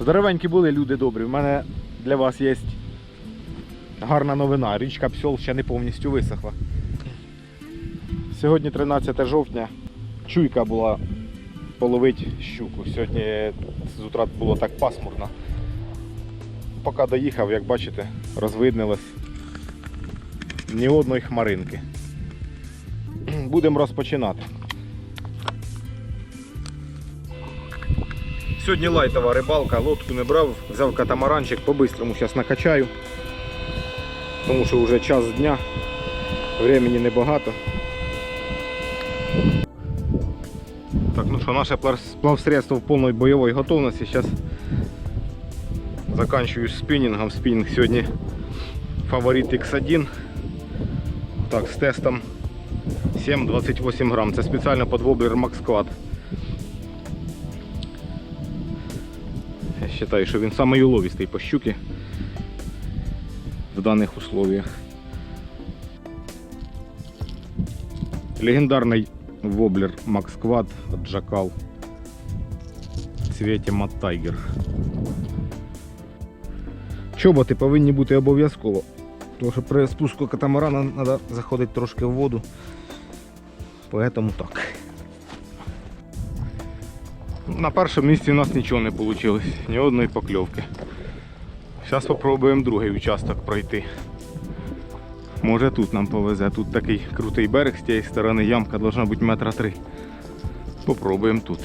Здоровенькі були люди добрі. У мене для вас є гарна новина. Річка Псьол ще не повністю висохла. Сьогодні 13 жовтня. Чуйка була половить щуку. Сьогодні з утра було так пасмурно. Поки доїхав, як бачите, розвиднилось ні одної хмаринки. Будемо розпочинати. Сьогодні лайтова рибалка, лодку не брав, взяв катамаранчик, по-бистрому зараз накачаю. Тому що вже час дня, времени небагато. Так, ну що, наше плавсредство в повній бойовій готовності. Зараз заканчиваю спіннінгом. Спінінг сьогодні фаворит X1. Так, з тестом 7,28 грам. Це спеціально під воблер Max. Вважаю, що він самий по щуки в даних условиях. Легендарний воблер Max Quad от Jackal в цвіті Mad Tiger. Чоботи повинні бути обов'язково. Тому що при спуску катамарана треба заходити трошки в воду. Поэтому так. На першому місці у нас нічого не вийшло, ні одної покльовки. Зараз спробуємо другий участок пройти. Може тут нам повезе. Тут такий крутий берег з тієї сторони, ямка должна бути метра три. Попробуємо тут.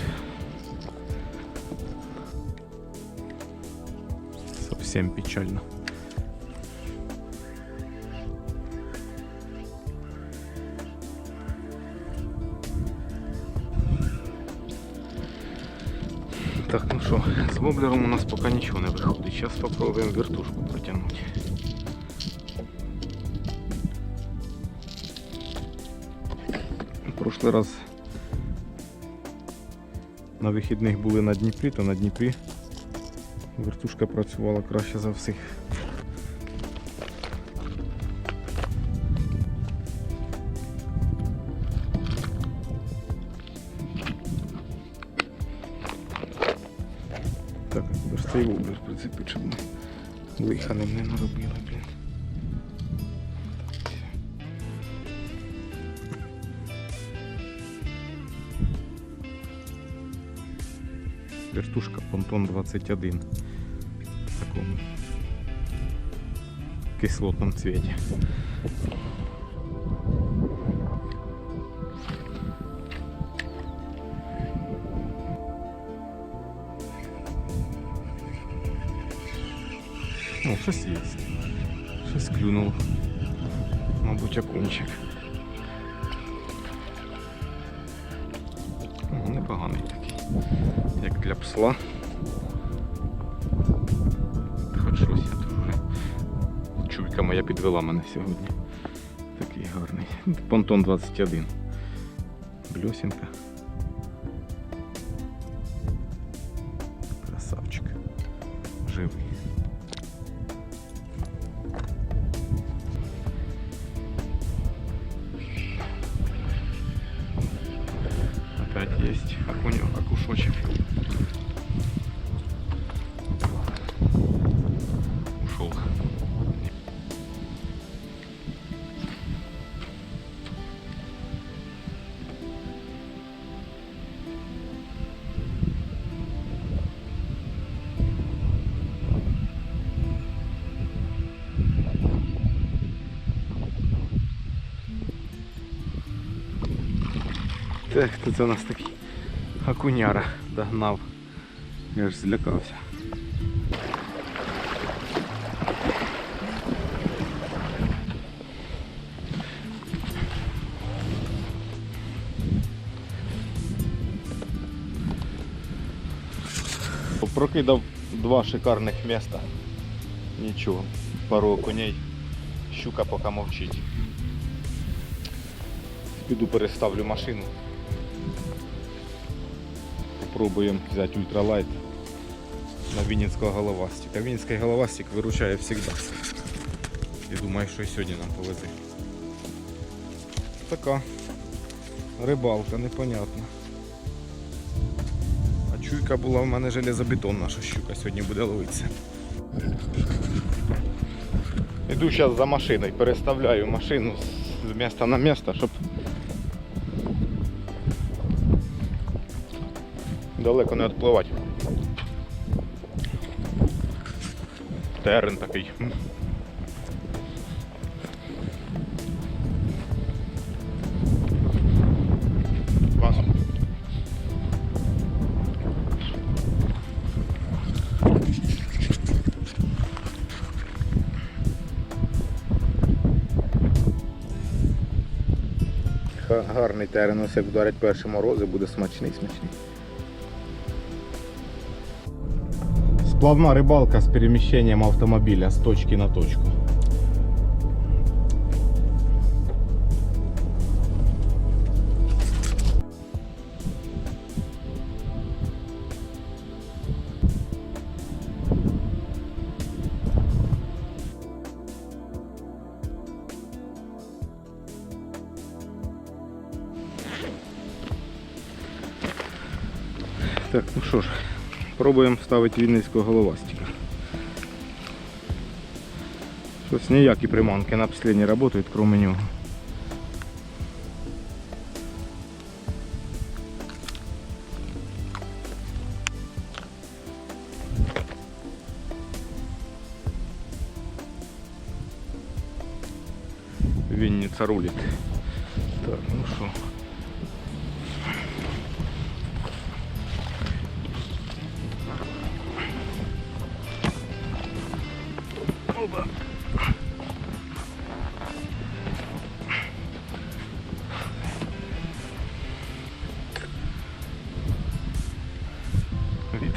Совсем печально. Так, ну що, з воблером у нас поки нічого не виходить. Зараз спробуємо вертушку протягнути. Прошлий раз на вихідних були на Дніпрі, то на Дніпрі вертушка працювала краще за всіх. Цей воблер прицепити, щоб ми лиха ним не наробили, блін. Вертушка Понтон 21 в такому кислотном цвете. Щось є. Щось клюнув. Мабуть, окунчик. О, непоганий такий. Як для псла. Хоч щось я тут вже. Чуйка моя підвела мене сьогодні. Такий гарний. Понтон 21. Бльосінка. Опять есть окунь, окушочек. Так, хто це у нас такий окуняра догнав. Я ж злякався. Прокидав два шикарних міста. Нічого, пару окуней. Щука поки мовчить. Піду переставлю машину. Попробуємо взяти ультралайт на Вінницького головастика. Вінницький головастик виручає завжди. І думаю, що і сьогодні нам повезе. Така рибалка непонятна. А Чуйка була в мене железобетонна, що щука сьогодні буде ловитися. Іду зараз за машиною, переставляю машину з міста на місце, щоб далеко не відпливати. Терен такий. Гарний терен, ось як вдарять перші морози, буде смачний, смачний. Сплавна рибалка з переміщенням автомобіля з точки на точку. Так, ну що ж, пробуємо ставити вінницького головастика. Щось ніякі приманки на не працюють, крім нього. Вінниця рулить. Так, ну що.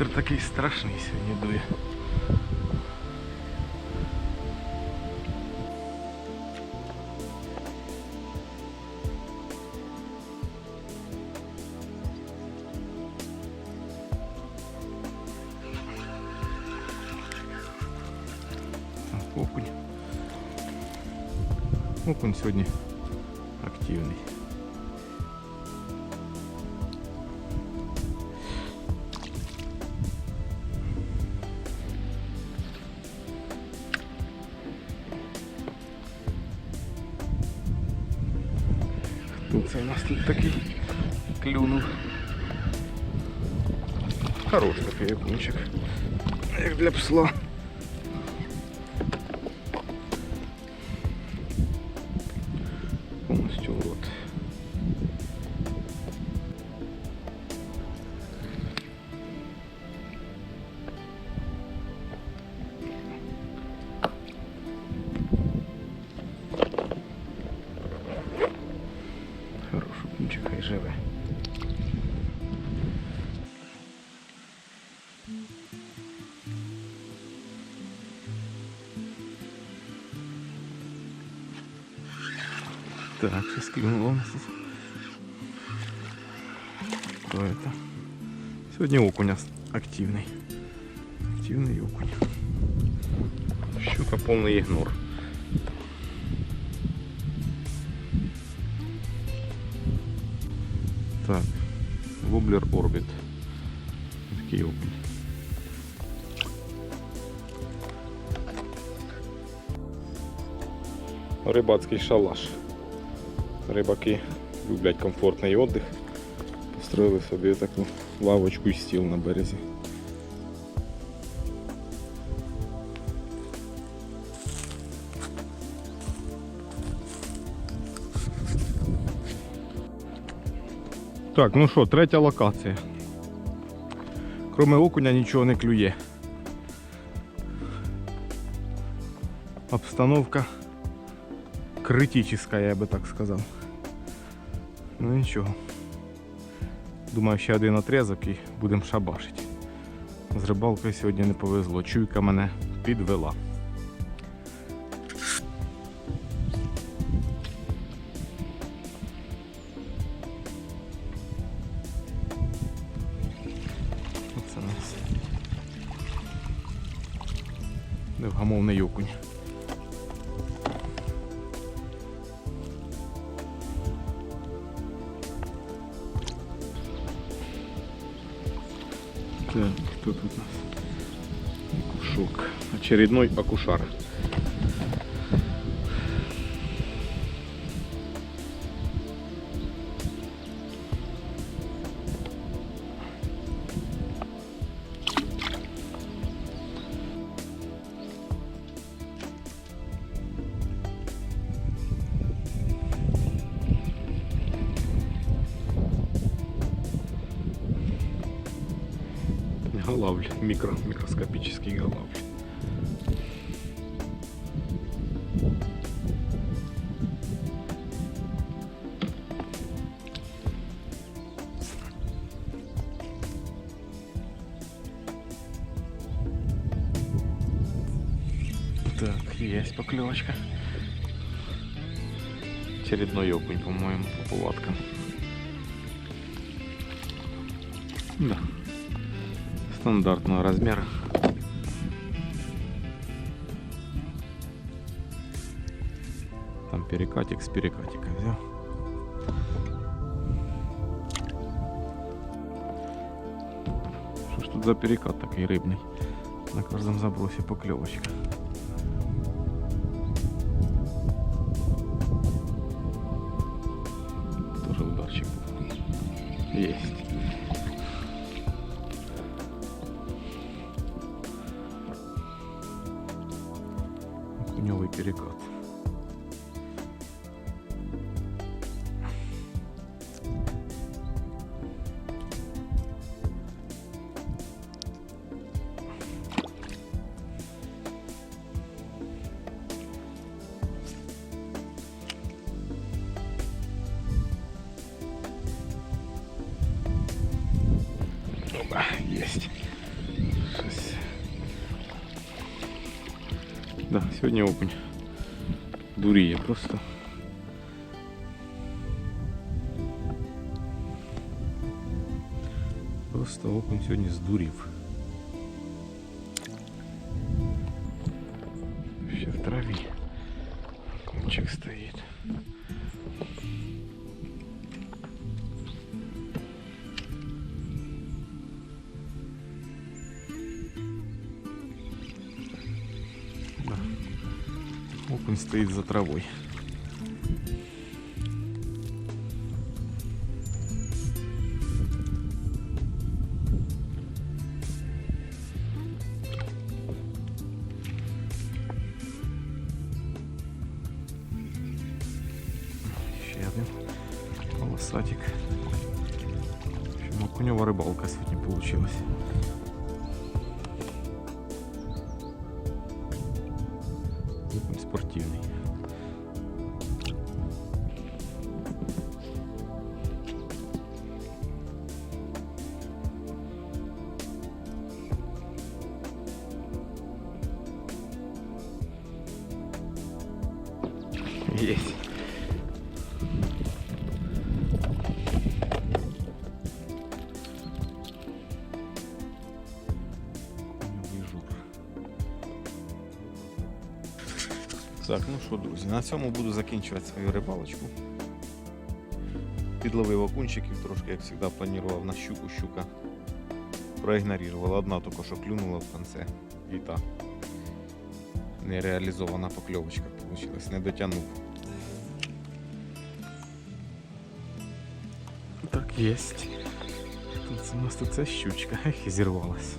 Вітер такий страшний сьогодні дує. Так, Окунь. Окунь сьогодні активний. Як для псла. Повністю в рот. Хороший кунчик, хай живе. Так, сейчас клюнуло у нас тут. Кто это? Сегодня окунь активный. Активный окунь. Щука полный игнор. Так, воблер орбит. Такий окунь. Рибацький шалаш. Рибаки люблять комфортний віддих. Построїли собі таку лавочку і стіл на березі. Так, ну що, третя локація. Кроме окуня нічого не клює. Обстановка критическая, я би так сказав. Ну нічого. Думаю, ще один отрезок і будемо шабашити. З рибалкою сьогодні не повезло. Чуйка мене підвела. Оце нас. Невгамовний окунь. Очередной акушар. Голавль, микро, микроскопический голавль. Поклевочка. Очередной окунь, по-моему, по повадкам. Да. Стандартного размера. Там перекатик с перекатика взял. Что ж тут за перекат такой рыбный? На каждом забросе поклевочка. Есть. Окуневый перекат. Опа, есть. Щось. Да, сьогодні окунь. Дуріє просто. Просто окунь сьогодні здурів. Окунь стоит за травой. Ще один полосатик. В общем, окунева рыбалка сегодня получилась. Есть. Так, ну що, друзі, на цьому буду закінчувати свою рибалочку. Підловив окунчиків, трошки, як завжди, планував на щуку, щука проігнорувала. Одна тільки що клюнула в кінці. І та нереалізована покльовочка вийшла, не дотягнув. Так, єсть. Тут у нас тут ця щучка, ех, і зірвалась.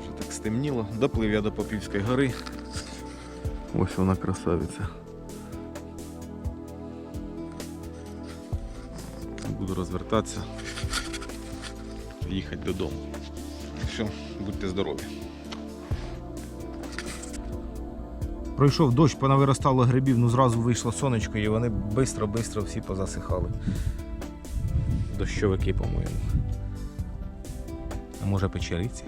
Вже так стемніло. Доплив я до Попівської гори. Ось вона красавиця. Буду розвертатися. Їхати додому. Все, будьте здорові. Пройшов дощ, понавиростало грибів, ну зразу вийшло сонечко і вони швидко-швидко всі позасихали. Дощовики, по-моєму. А може печериці?